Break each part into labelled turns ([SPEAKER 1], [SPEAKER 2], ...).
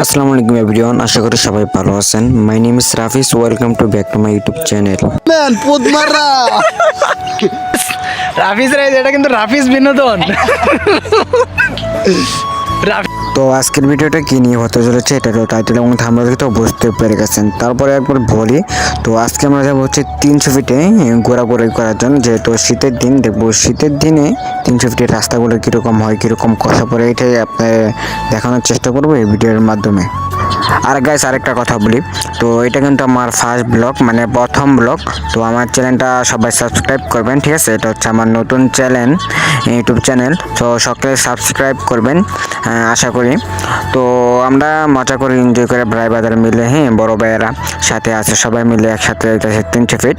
[SPEAKER 1] আসসালামু আলাইকুম এভরিওয়ান আশা করি সবাই ভালো আছেন। My name is Rafis welcome to back to my YouTube channel
[SPEAKER 2] man পুদমারা!
[SPEAKER 3] Rafis rise এটা কিন্তু রাফিস বিনোদন।
[SPEAKER 1] তো আজকের ভিডিওটা কি নিয়ে হতে চলেছে এটা তো টাইটেল এবং থামরা দেখে তো বুঝতে পেরে গেছেন। তারপরে একবার বলি, তো আজকে আমরা যাব হচ্ছে তিনশো ফিটে ঘোরাঘুরি করার জন্য, যেহেতু শীতের দিন, দেখব শীতের দিনে তিনশো ফিটের রাস্তাগুলো কীরকম হয়, কীরকম কষা পরে এটাই আপনার দেখানোর চেষ্টা করব এই ভিডিওর মাধ্যমে। আর গাইস আরেকটা কথা বলি। তো এটা কিন্তু আমার ফার্স্ট ব্লগ মানে প্রথম ব্লগ তো আমার চ্যানেলটা সবাই সাবস্ক্রাইব করবেন, ঠিক আছে? এটা হচ্ছে আমার নতুন চ্যানেল ইউটিউব চ্যানেল তো সকলে সাবস্ক্রাইব করবেন আশা করি। তো আমরা মজা করে এনজয় করে ভাই বাজার মিলে হ্যাঁ? বড় ভাইয়েরা সাথে আছে, সবাই মিলে একসাথে যাইতেছে তিনশো ফিট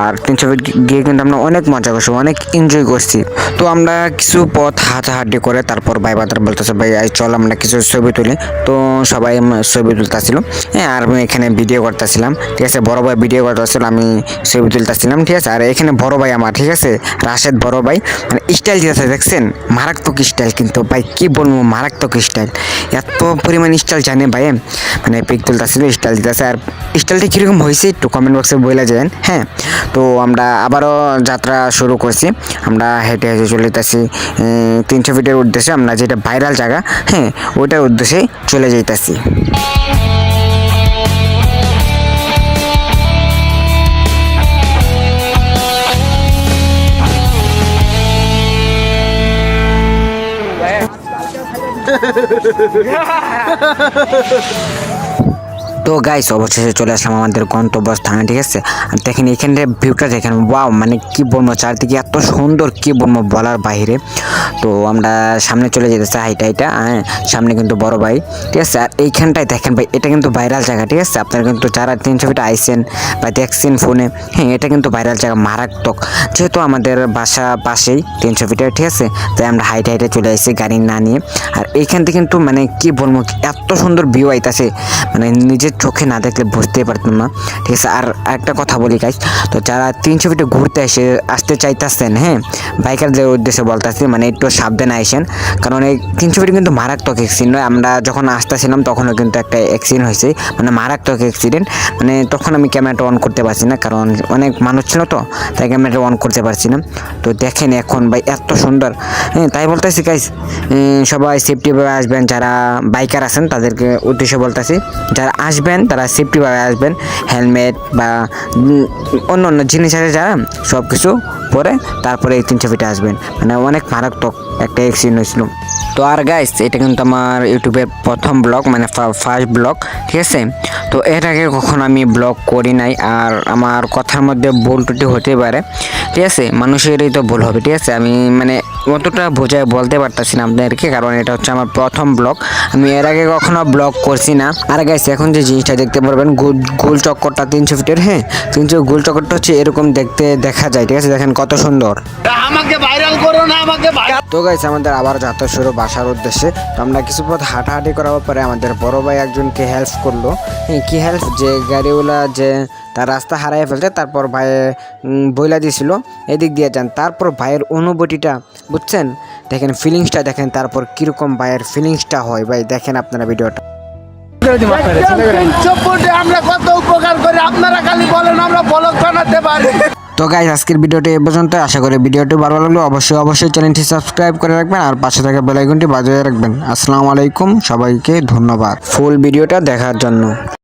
[SPEAKER 1] আর তিনশো ফিট গিয়ে কিন্তু আমরা অনেক মজা করছি, অনেক এনজয় করছি। তো আমরা কিছু পথ হাঁটাহাঁটি করে তারপর ভাই বাজার বলতেছে, ভাই চল আমরা কিছু ছবি তুলি। তো সবাই উম ছবি তুলতেছিল হ্যাঁ আর আমি এখানে ভিডিও করতেছিলাম, ঠিক আছে? বড় ভাই ভিডিও করতেছিল, আমি ছবি তুলতেছিলাম, ঠিক আছে? আর এখানে বড় ভাই আমার, ঠিক আছে? রাশেদ বড় ভাই মানে স্টাইল দিতেছে দেখছেন? মারাত্মক স্টাইল কিন্তু, ভাই, কি বলব, মারাত্মক স্টাইল এত পরিমাণ স্টাইল জানে ভাই মানে পিক তুলতেছিল স্টাইল দিতেছে। আর স্টাইলটা কীরকম হয়েছে, একটু কমেন্ট বক্সে বলে যাবেন হ্যাঁ? তো আমরা আবারও যাত্রা শুরু করছি। আমরা হেঁটে হেঁটে চলে যেতেছি তিনশো ফিটের উদ্দেশ্যে। আমরা যেটা ভাইরাল জায়গা হ্যাঁ ওইটার উদ্দেশ্যে চলে যাইতেছি। তো গাইস অবশেষে চলে আসলাম আমাদের গন্তব্যস্থানে, ঠিক আছে? আর দেখেন এখানে ভিউটা দেখেন ওয়াও মানে কি বলব, চারদিকে এত সুন্দর, কি বলব বলার বাইরে। তো আমরা সামনে চলে যেতেছি, হাইটা হাইটা হ্যাঁ সামনে কিন্তু বড় ভাই, ঠিক আছে? আর এইখানটায় দেখেন ভাই, এটা কিন্তু ভাইরাল জায়গা, ঠিক আছে? আপনারা কিন্তু যারা তিন ছবিটা আইসেন বা দেখছেন ফোনে হ্যাঁ এটা কিন্তু ভাইরাল জায়গা, মারাত্মক। যেহেতু আমাদের বাসা পাশেই তিন ছবিটা, ঠিক আছে? তাই আমরা হাইটে হাইটে চলে আসছি গাড়ি না নিয়ে। আর এইখান থেকে কিন্তু মানে কি বলব, এত সুন্দর ভিউ আইতাছে। মানে নিজের চোখে না দেখলে বুঝতেই পারতাম না। ঠিক আছে, আর একটা কথা বলি গাইস তো যারা তিনশো ফিটে ঘুরতে এসে আসতে চাইতেছেন হ্যাঁ বাইকারদের উদ্দেশ্যে বলতেছি মানে একটু সাবধানে আইসেন। কারণ এই তিনশো ফিটে কিন্তু মারাত্মক অ্যাক্সিডেন্ট আমরা যখন আসতেছিলাম তখনও কিন্তু একটা অ্যাক্সিডেন্ট হয়েছে। মানে মারাত্মক অ্যাক্সিডেন্ট মানে তখন আমি ক্যামেরাটা অন করতে পারছি না, কারণ অনেক মানুষ ছিল তো, তাই ক্যামেরাটা অন করতে পারছি না। তো দেখেন এখন ভাই, এত সুন্দর। হ্যাঁ তাই বলতেছি গাইস সবাই সেফটিভাবে আসবেন, যারা বাইকার আছেন তাদেরকে উদ্দেশ্যে বলতেছি, যারা আসবেন, তারা সেফটিভাবে আসবেন হেলমেট বা অন্য অন্য জিনিস আছে যারা সব কিছু পরে তারপরে এই তিনশো ফিটে আসবেন। মানে অনেক মারাত্মক একটা অ্যাক্সিডেন্ট হয়েছিল। তো আর গাইস এটা কিন্তু আমার ইউটিউবের প্রথম ব্লগ মানে ফার্স্ট ব্লগ ঠিক আছে? তো এর আগে কখনো আমি ব্লগ করি নাই, আর আমার কথার মধ্যে ভুল টুটি হতে পারে। ঠিক আছে? মানুষেরই তো ভুল হবে, ঠিক আছে? আমি মানে অতটা বোঝায় বলতে পারতাছি না আপনাদেরকে, কারণ এটা হচ্ছে আমার প্রথম ব্লগ। আমি এর আগে কখনো ব্লগ করছি না। আর গাইস এখন যে জিনিসটা দেখতে পারবেন গোল গোল চক্করটা তিনশো ফিটের হ্যাঁ? তিনশো গোল চক্করটা হচ্ছে এরকম দেখতে দেখা যায়, ঠিক আছে? দেখেন কত সুন্দর।
[SPEAKER 2] আমাকে ভাইরাল করে
[SPEAKER 1] তো গাইস আমাদের আবার যাত্রা শুরু বাসার উদ্দেশ্যে। তো আমরা কিছু পথ হাঁটাহাঁটি করার পরে আমাদের বড় ভাই একজনকে হেল্প করল। হ্যাঁ, কি হেল্প যে গাড়িওয়ালা যে তার রাস্তা হারাই ফেলছে তারপর ভাই বইলা দিয়েছিল এদিক দিয়ে যান। তারপর ভাইয়ের অনুভূতিটা বুঝছেন? দেখেন ফিলিংসটা দেখেন তারপর কীরকম ভাইয়ের ফিলিংসটা হয়। ভাই দেখেন আপনারা ভিডিওটা।
[SPEAKER 2] আমরা কত উপকার করি আপনারা খালি বলেন আমরা বলক বানাতে পারি।
[SPEAKER 1] তো গাইজ আজকের ভিডিওটি এ পর্যন্ত আশা করি ভিডিওটি ভালো লাগল। অবশ্যই অবশ্যই চ্যানেলটি সাবস্ক্রাইব করে রাখবেন আর পাশে থাকা বেলাইকনটি বাজিয়ে রাখবেন। আসসালামু আলাইকুম, সবাইকে ধন্যবাদ। ফুল ভিডিওটা দেখার জন্য।